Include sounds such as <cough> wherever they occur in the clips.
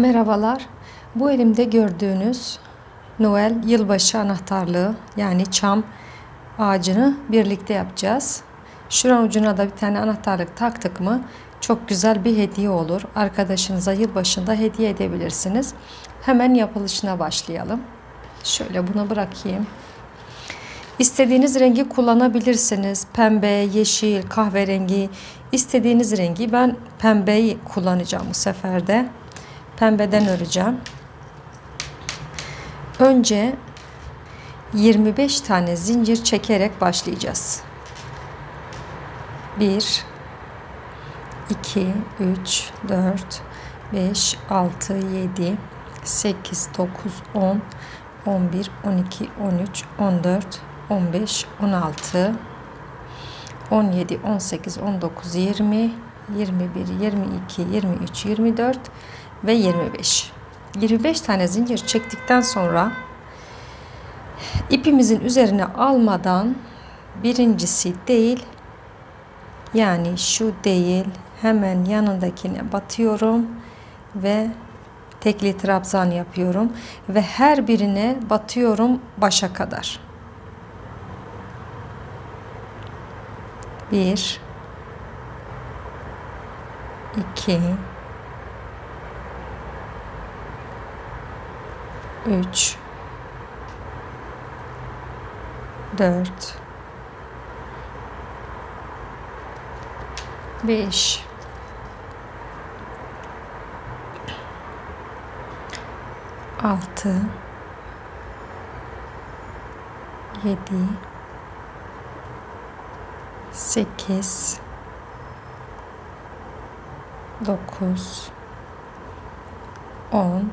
Merhabalar. Bu elimde gördüğünüz Noel yılbaşı anahtarlığı yani çam ağacını birlikte yapacağız. Şuran ucuna da bir tane anahtarlık taktık mı çok güzel bir hediye olur. Arkadaşınıza yılbaşında hediye edebilirsiniz. Hemen yapılışına başlayalım. Şöyle bunu bırakayım. İstediğiniz rengi kullanabilirsiniz. Pembe, yeşil, kahverengi istediğiniz rengi. Ben pembeyi kullanacağım bu sefer de. Pembeden öreceğim. Önce 25 tane zincir çekerek başlayacağız. 1 2 3 4 5 6 7 8 9 10 11 12 13 14 15 16 17 18 19 20 21 22 23 24 ve 25 25 tane zincir çektikten sonra ipimizin üzerine almadan birincisi değil yani şu değil hemen yanındakine batıyorum ve tekli trabzan yapıyorum ve her birine batıyorum başa kadar. Bir, iki, üç, dört, beş, altı, yedi, sekiz, dokuz, on,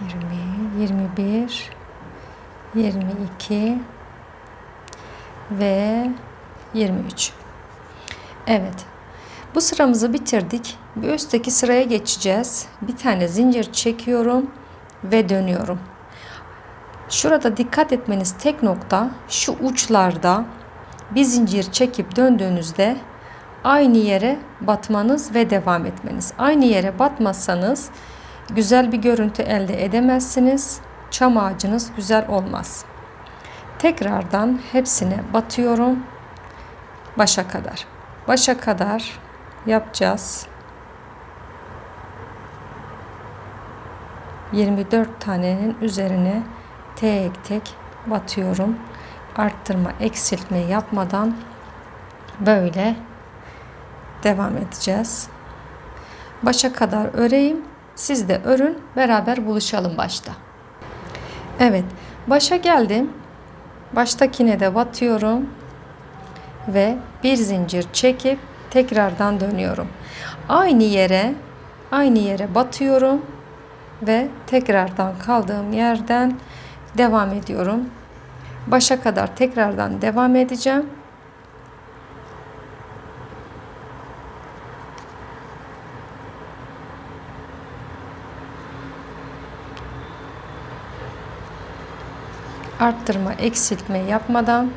20, 21, 22 ve 23. Evet. Bu sıramızı bitirdik. Bir üstteki sıraya geçeceğiz. Bir tane zincir çekiyorum ve dönüyorum. Şurada dikkat etmeniz tek nokta şu uçlarda bir zincir çekip döndüğünüzde aynı yere batmanız ve devam etmeniz. Aynı yere batmazsanız güzel bir görüntü elde edemezsiniz. Çam ağacınız güzel olmaz. Tekrardan hepsine batıyorum başa kadar. Başa kadar yapacağız. 24 tanenin üzerine tek tek batıyorum. Arttırma, eksiltme yapmadan böyle devam edeceğiz. Başa kadar öreyim. Siz de örün. Beraber buluşalım başta. Evet. Başa geldim. Baştakine de batıyorum. Ve bir zincir çekip tekrardan dönüyorum. Aynı yere aynı yere batıyorum ve tekrardan kaldığım yerden devam ediyorum. Başa kadar tekrardan devam edeceğim. Arttırma, eksiltme yapmadan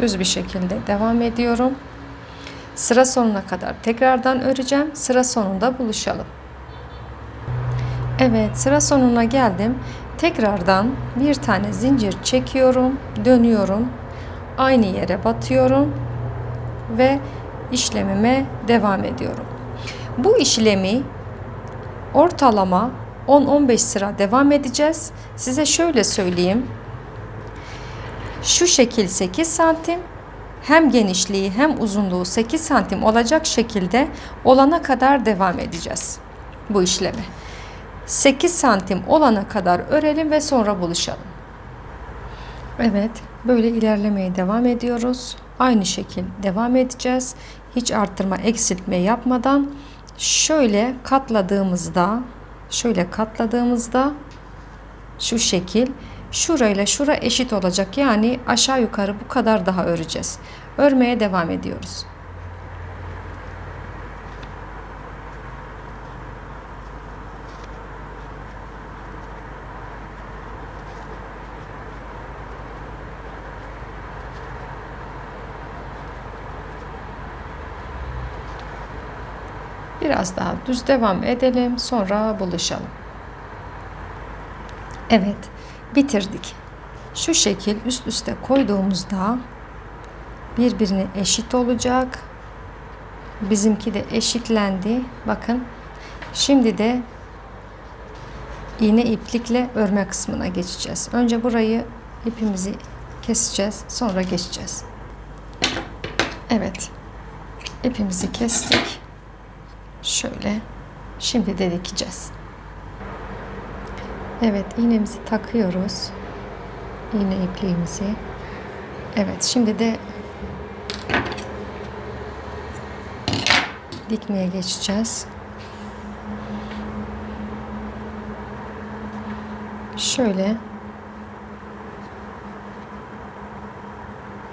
düz bir şekilde devam ediyorum. Sıra sonuna kadar tekrardan öreceğim. Sıra sonunda buluşalım. Evet, sıra sonuna geldim. Tekrardan bir tane zincir çekiyorum, dönüyorum. Aynı yere batıyorum ve işlemime devam ediyorum. Bu işlemi ortalama 10-15 sıra devam edeceğiz. Size şöyle söyleyeyim. Şu şekil 8 santim hem genişliği hem uzunluğu 8 santim olacak şekilde olana kadar devam edeceğiz bu işlemi. 8 santim olana kadar örelim ve sonra buluşalım. Evet, böyle ilerlemeye devam ediyoruz. Aynı şekil devam edeceğiz. hiç arttırma eksiltme yapmadan şöyle katladığımızda şöyle katladığımızda şu şekil şurayla şura eşit olacak. Yani aşağı yukarı bu kadar daha öreceğiz. Örmeye devam ediyoruz. Biraz daha düz devam edelim. Sonra buluşalım. Evet, bitirdik. Şu şekil üst üste koyduğumuzda birbirine eşit olacak. Bizimki de eşitlendi. Bakın. Şimdi de iğne iplikle örme kısmına geçeceğiz. Önce burayı ipimizi keseceğiz. Sonra geçeceğiz. Evet. ipimizi kestik. Şöyle. Şimdi de dikeceğiz. Evet iğnemizi takıyoruz. İğne ipliğimizi. Evet şimdi de dikmeye geçeceğiz. Şöyle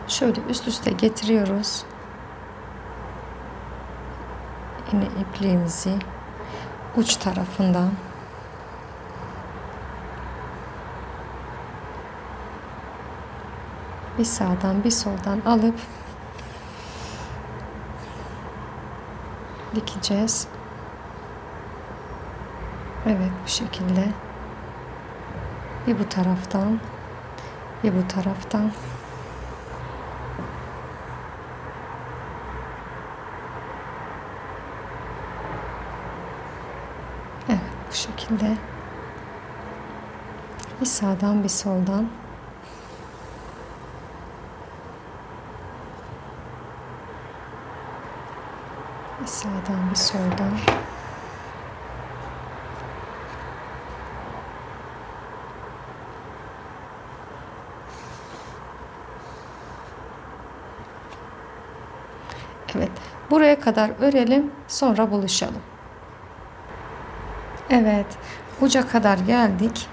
şöyle üst üste getiriyoruz. Yine ipliğimizi uç tarafından bir sağdan bir soldan alıp dikeceğiz. Evet bu şekilde. Bir bu taraftan bir bu taraftan Evet bu şekilde bir sağdan bir soldan bir sağdan bir soldan Evet. Buraya kadar örelim. Sonra buluşalım. Evet. Uca kadar geldik.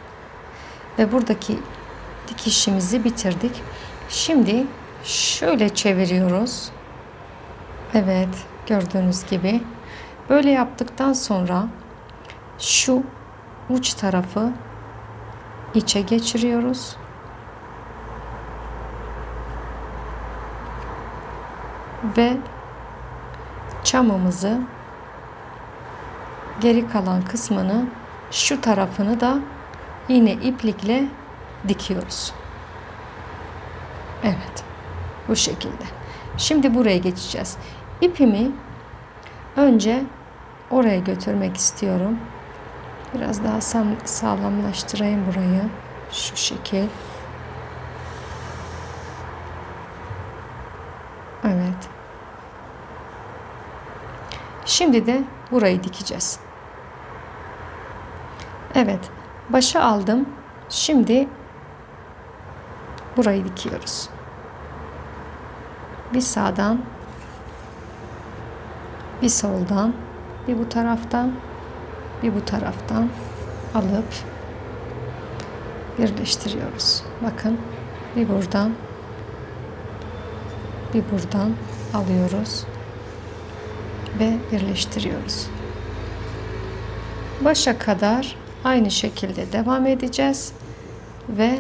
Ve buradaki dikişimizi bitirdik. Şimdi şöyle çeviriyoruz. Evet. Gördüğünüz gibi. Böyle yaptıktan sonra şu uç tarafı içe geçiriyoruz. Ve çamımızı geri kalan kısmını şu tarafını da yine iplikle dikiyoruz. Evet. Bu şekilde. Şimdi buraya geçeceğiz. İpimi önce oraya götürmek istiyorum. Biraz daha sağlamlaştırayım burayı. Şu şekil. Evet. Şimdi de burayı dikeceğiz. Evet. Başa aldım. Şimdi burayı dikiyoruz. Bir sağdan bir soldan bir bu taraftan bir bu taraftan alıp birleştiriyoruz. Bakın bir buradan bir buradan alıyoruz ve birleştiriyoruz. Başa kadar aynı şekilde devam edeceğiz ve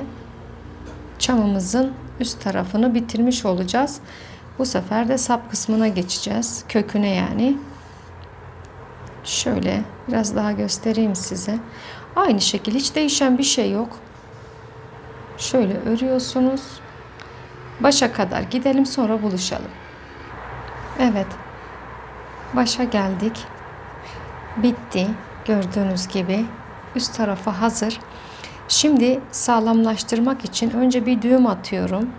çamımızın üst tarafını bitirmiş olacağız. Bu sefer de sap kısmına geçeceğiz. Köküne yani. Şöyle biraz daha göstereyim size. Aynı şekil hiç değişen bir şey yok. Şöyle örüyorsunuz. Başa kadar gidelim sonra buluşalım. Evet. Başa geldik. Bitti. Gördüğünüz gibi üst tarafa hazır. Şimdi sağlamlaştırmak için önce bir düğüm atıyorum.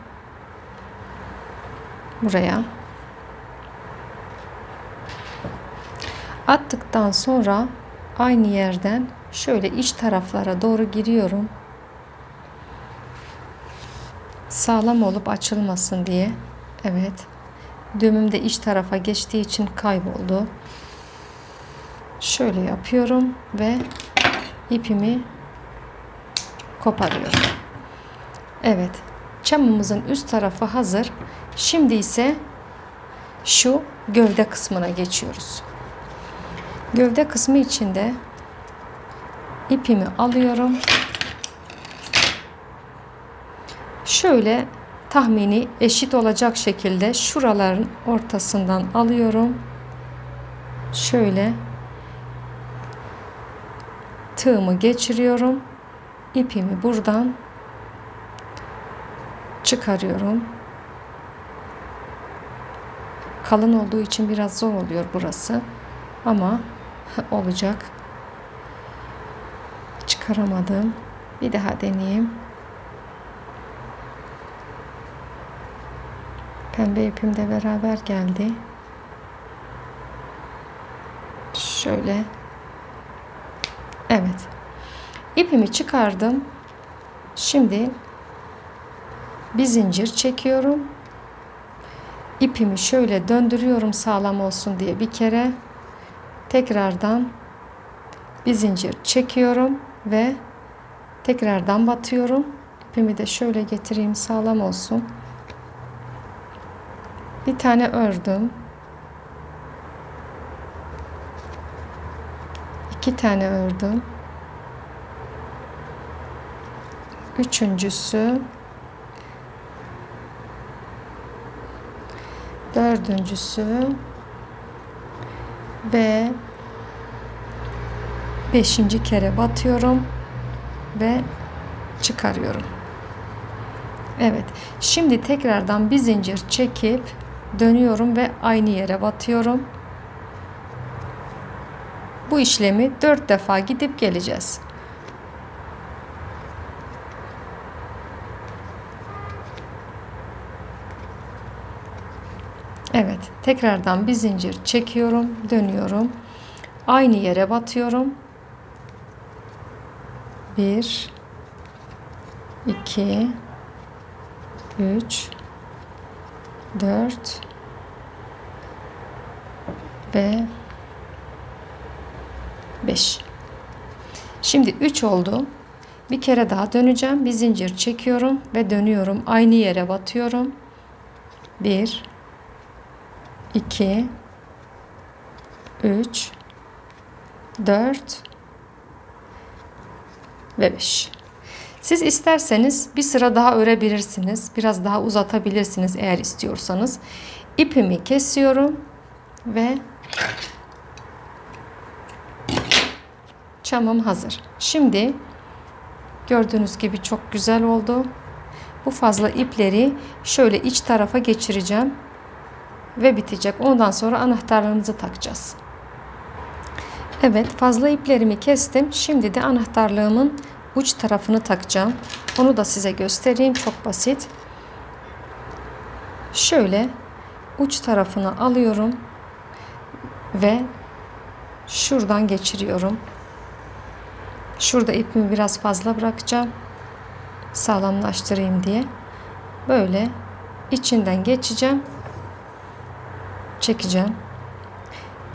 Buraya. Attıktan sonra aynı yerden şöyle iç taraflara doğru giriyorum. Sağlam olup açılmasın diye. Evet. Düğümüm de iç tarafa geçtiği için kayboldu. Şöyle yapıyorum ve ipimi koparıyorum. Evet. Çamımızın üst tarafı hazır. Şimdi ise şu gövde kısmına geçiyoruz. Gövde kısmı içinde ipimi alıyorum. Şöyle tahmini eşit olacak şekilde şuraların ortasından alıyorum. Şöyle tığımı geçiriyorum. İpimi buradan çıkarıyorum. Kalın olduğu için biraz zor oluyor burası. Ama <laughs> olacak. Çıkaramadım. Bir daha deneyeyim. Pembe ipim de beraber geldi. Şöyle. Evet. İpimi çıkardım. Şimdi bir zincir çekiyorum. İpimi şöyle döndürüyorum sağlam olsun diye bir kere. Tekrardan bir zincir çekiyorum ve tekrardan batıyorum. İpimi de şöyle getireyim sağlam olsun. Bir tane ördüm. iki tane ördüm. Üçüncüsü dördüncüsü ve beşinci kere batıyorum ve çıkarıyorum. Evet. Şimdi tekrardan bir zincir çekip dönüyorum ve aynı yere batıyorum. Bu işlemi dört defa gidip geleceğiz. Evet, tekrardan bir zincir çekiyorum, dönüyorum. Aynı yere batıyorum. 1 2 3 4 ve 5 şimdi 3 oldu. Bir kere daha döneceğim. Bir zincir çekiyorum ve dönüyorum. Aynı yere batıyorum. 1 2 3 4 ve 5 siz isterseniz bir sıra daha örebilirsiniz. Biraz daha uzatabilirsiniz eğer istiyorsanız. İpimi kesiyorum ve çamım hazır. Şimdi gördüğünüz gibi çok güzel oldu. Bu fazla ipleri şöyle iç tarafa geçireceğim ve bitecek. Ondan sonra anahtarlarımızı takacağız. Evet fazla iplerimi kestim. Şimdi de anahtarlığımın uç tarafını takacağım. Onu da size göstereyim. Çok basit. Şöyle uç tarafını alıyorum ve şuradan geçiriyorum. Şurada ipimi biraz fazla bırakacağım. Sağlamlaştırayım diye. Böyle içinden geçeceğim. Çekeceğim.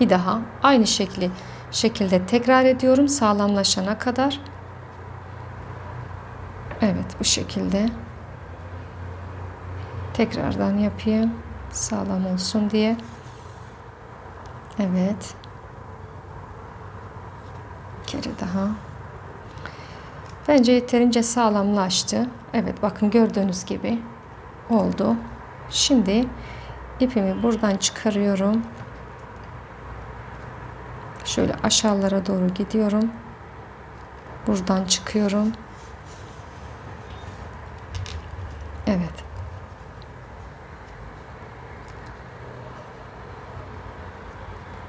Bir daha aynı şekli şekilde tekrar ediyorum sağlamlaşana kadar. Evet bu şekilde. Tekrardan yapayım. Sağlam olsun diye. Evet. Bir kere daha. Bence yeterince sağlamlaştı. Evet bakın gördüğünüz gibi oldu. Şimdi ipimi buradan çıkarıyorum. Şöyle aşağılara doğru gidiyorum. Buradan çıkıyorum. Evet.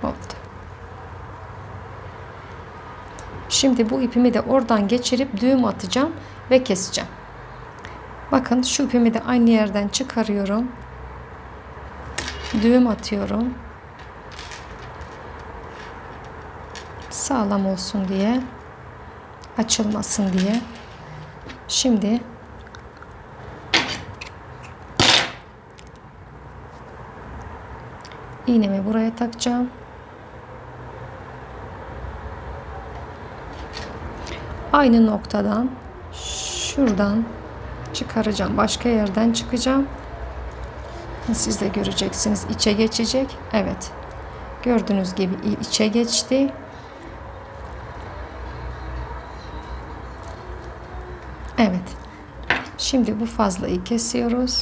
Oldu. Şimdi bu ipimi de oradan geçirip düğüm atacağım ve keseceğim. Bakın şu ipimi de aynı yerden çıkarıyorum. Düğüm atıyorum. Sağlam olsun diye. Açılmasın diye. Şimdi İğnemi buraya takacağım. Aynı noktadan şuradan çıkaracağım. Başka yerden çıkacağım. Siz de göreceksiniz. İçe geçecek. Evet. Gördüğünüz gibi içe geçti. Evet. Şimdi bu fazlayı kesiyoruz.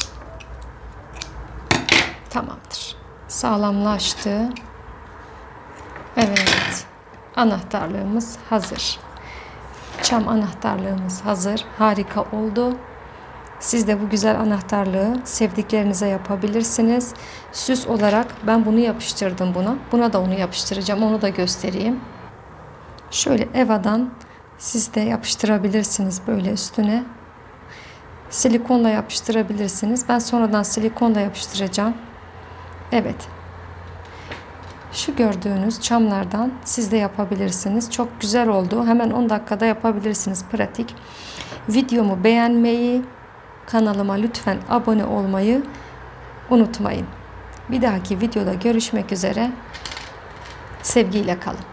Tamamdır. Sağlamlaştı. Evet. Anahtarlığımız hazır. Çam anahtarlığımız hazır. Harika oldu. Siz de bu güzel anahtarlığı sevdiklerinize yapabilirsiniz. Süs olarak ben bunu yapıştırdım buna. Buna da onu yapıştıracağım. Onu da göstereyim. Şöyle Eva'dan siz de yapıştırabilirsiniz böyle üstüne. Silikonla yapıştırabilirsiniz. Ben sonradan silikonla yapıştıracağım. Evet. Şu gördüğünüz çamlardan siz de yapabilirsiniz. Çok güzel oldu. Hemen 10 dakikada yapabilirsiniz. Pratik. Videomu beğenmeyi, kanalıma lütfen abone olmayı unutmayın. Bir dahaki videoda görüşmek üzere. Sevgiyle kalın.